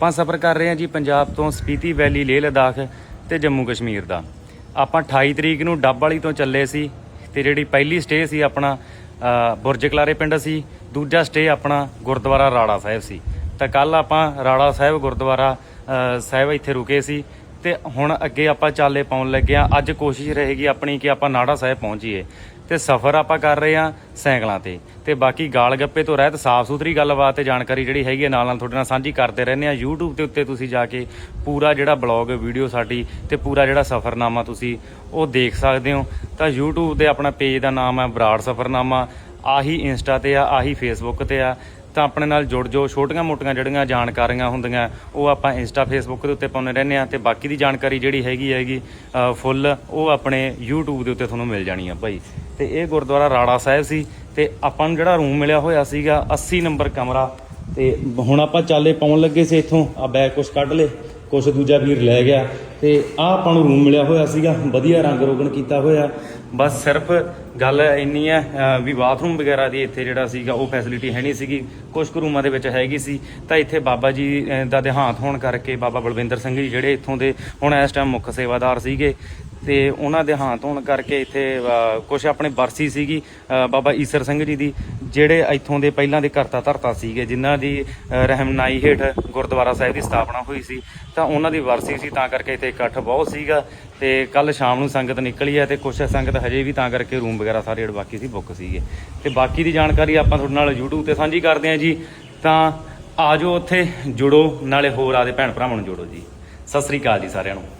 ਆਪਾਂ ਸਫ਼ਰ ਕਰ ਰਹੇ ਹਾਂ ਜੀ ਪੰਜਾਬ ਤੋਂ ਸਪੀਤੀ ਵੈਲੀ, ਲੇਹ ਲਦਾਖ ਤੇ ਜੰਮੂ ਕਸ਼ਮੀਰ ਦਾ। ਆਪਾਂ 28 ਤਰੀਕ ਨੂੰ ਡੱਬ ਵਾਲੀ ਤੋਂ ਚੱਲੇ ਸੀ ਤੇ ਜਿਹੜੀ ਪਹਿਲੀ ਸਟੇ ਸੀ ਆਪਣਾ ਬੁਰਜ ਕਲਾਰੇ ਪਿੰਡ ਸੀ, ਦੂਜਾ ਸਟੇ ਆਪਣਾ ਗੁਰਦੁਆਰਾ ਰਾੜਾ ਸਾਹਿਬ ਸੀ। ਤਾਂ ਕੱਲ ਆਪਾਂ ਰਾੜਾ ਸਾਹਿਬ, ਗੁਰਦੁਆਰਾ ਸਾਹਿਬ ਇੱਥੇ ਰੁਕੇ ਸੀ ਤੇ ਹੁਣ ਅੱਗੇ ਆਪਾਂ ਚਾਲੇ ਪਾਉਣ ਲੱਗੇ ਆ ਅੱਜ ਕੋਸ਼ਿਸ਼ ਰਹੇਗੀ ਆਪਣੀ ਕਿ ਆਪਾਂ ਨਾੜਾ ਸਾਹਿਬ ਪਹੁੰਚੀਏ। ਤੇ ਸਫ਼ਰ ਆਪਾਂ ਕਰ ਰਹੇ ਆ ਸਾਈਕਲਾਂ ਤੇ। ਤੇ ਬਾਕੀ ਗਾਲ ਗੱਪੇ ਤੋਂ ਰਹਿਤ ਸਾਫ਼ ਸੁਥਰੀ ਗੱਲਬਾਤ ਤੇ ਜਾਣਕਾਰੀ ਜਿਹੜੀ ਹੈਗੀ ਹੈ ਨਾਲ ਨਾਲ ਤੁਹਾਡੇ ਨਾਲ ਸਾਂਝੀ ਕਰਦੇ ਰਹਿੰਦੇ ਆ YouTube ਦੇ ਉੱਤੇ ਤੁਸੀਂ ਜਾ ਕੇ ਪੂਰਾ ਜਿਹੜਾ ਬਲੌਗ, ਵੀਡੀਓ ਸਾਡੀ ਤੇ ਪੂਰਾ ਜਿਹੜਾ ਸਫ਼ਰਨਾਮਾ ਤੁਸੀਂ ਉਹ ਦੇਖ ਸਕਦੇ ਹੋ। ਤਾਂ YouTube ਦੇ ਆਪਣਾ ਪੇਜ ਦਾ ਨਾਮ ਹੈ ਬਰਾੜ ਸਫ਼ਰਨਾਮਾ। ਆਹੀ ਇੰਸਟਾ ਤੇ ਆ, ਆਹੀ ਫੇਸਬੁੱਕ ਤੇ ਆ, ਤਾਂ ਆਪਣੇ ਨਾਲ ਜੁੜ ਜੋ ਛੋਟੀਆਂ ਮੋਟੀਆਂ ਜਿਹੜੀਆਂ ਜਾਣਕਾਰੀਆਂ ਹੁੰਦੀਆਂ, ਉਹ ਆਪਾਂ ਇੰਸਟਾ ਫੇਸਬੁੱਕ ਦੇ ਉੱਤੇ ਪਾਉਂਦੇ ਰਹਿੰਦੇ ਆ ਤੇ ਬਾਕੀ ਦੀ ਜਾਣਕਾਰੀ ਜਿਹੜੀ ਹੈਗੀ ਹੈਗੀ ਫੁੱਲ, ਉਹ ਆਪਣੇ YouTube ਦੇ ਉੱਤੇ ਤੁਹਾਨੂੰ ਮਿਲ ਜਾਣੀ ਆ ਭਾਈ ਤੇ ਇਹ ਗੁਰਦੁਆਰਾ ਰਾੜਾ ਸਾਹਿਬ ਸੀ ਤੇ ਆਪਾਂ ਨੂੰ ਜਿਹੜਾ ਰੂਮ ਮਿਲਿਆ ਹੋਇਆ ਸੀਗਾ 80 ਨੰਬਰ ਕਮਰਾ। ਤੇ ਹੁਣ ਆਪਾਂ ਚਾਲੇ ਪਾਉਣ ਲੱਗੇ ਸੀ ਇੱਥੋਂ, ਆ ਬੈਗ ਕੁਛ ਕੱਢ ਲੇ ਕੁਛ ਦੂਜਾ ਵੀਰ ਲੈ ਗਿਆ ਤੇ ਆ ਆਪਾਂ ਨੂੰ ਰੂਮ ਮਿਲਿਆ ਹੋਇਆ ਸੀਗਾ, ਵਧੀਆ ਰੰਗ ਰੋਗਨ ਕੀਤਾ ਹੋਇਆ। ਬਸ ਸਿਰਫ ਗੱਲ ਇੰਨੀ ਹੈ ਵੀ ਬਾਥਰੂਮ ਵਗੈਰਾ ਦੀ ਇੱਥੇ ਜਿਹੜਾ ਸੀਗਾ, ਉਹ ਫੈਸਿਲਿਟੀ ਹੈ ਨਹੀਂ ਸੀਗੀ। ਕੁਝ ਕੁ ਰੂਮਾਂ ਦੇ ਵਿੱਚ ਹੈਗੀ ਸੀ। ਤਾਂ ਇੱਥੇ ਬਾਬਾ ਜੀ ਦਾ ਦੇਹਾਂਤ ਹੋਣ ਕਰਕੇ ਬਾਬਾ ਬਲਵਿੰਦਰ ਸਿੰਘ ਜੀ ਜਿਹੜੇ ਇੱਥੋਂ ਦੇ ਹੁਣ ਇਸ ਟਾਈਮ ਮੁੱਖ ਸੇਵਾਦਾਰ ਸੀਗੇ ਤੇ ਉਹਨਾਂ ਦੇ ਦੇਹਾਂਤ ਹੋਣ ਕਰਕੇ ਇੱਥੇ ਕੁਝ ਆਪਣੇ ਬਰਸੀ ਸੀਗੀ ਬਾਬਾ ਈਸਰ ਸਿੰਘ ਜੀ ਦੀ, ਜਿਹੜੇ ਇੱਥੋਂ ਦੇ ਪਹਿਲਾਂ ਦੇ ਕਰਤਾ ਧਰਤਾ ਸੀਗੇ, ਜਿਨ੍ਹਾਂ ਦੀ ਰਹਿਮਨਾਈ ਹੇਠ ਗੁਰਦੁਆਰਾ ਸਾਹਿਬ ਦੀ ਸਥਾਪਨਾ ਹੋਈ ਸੀ, ਤਾਂ ਉਹਨਾਂ ਦੀ ਵਰਸੀ ਸੀ, ਤਾਂ ਕਰਕੇ ਇੱਥੇ ਇਕੱਠ ਬਹੁਤ ਸੀਗਾ, ਤੇ ਕੱਲ ਸ਼ਾਮ ਨੂੰ ਸੰਗਤ ਨਿਕਲੀ ਹੈ ਤੇ ਕੁਝ ਸੰਗਤ ਹਜੇ ਵੀ ਤਾਂ ਕਰਕੇ ਰੂਮ ਵਗੈਰਾ ਸਾਰੇ ਜਿਹੜੇ ਬਾਕੀ ਸੀ, ਬੁੱਕ ਸੀਗੇ। ਤੇ ਬਾਕੀ ਦੀ ਜਾਣਕਾਰੀ ਆਪਾਂ ਤੁਹਾਡੇ ਨਾਲ YouTube ਤੇ ਸਾਂਝੀ ਕਰਦੇ ਹਾਂ ਜੀ, ਤਾਂ ਆਜੋ ਉੱਥੇ ਜੁੜੋ, ਨਾਲੇ ਹੋਰ ਆਦੇ ਭੈਣ ਭਰਾਵਾਂ ਨੂੰ ਜੋੜੋ ਜੀ। ਸਤਿ ਸ੍ਰੀ ਅਕਾਲ ਜੀ ਸਾਰਿਆਂ ਨੂੰ।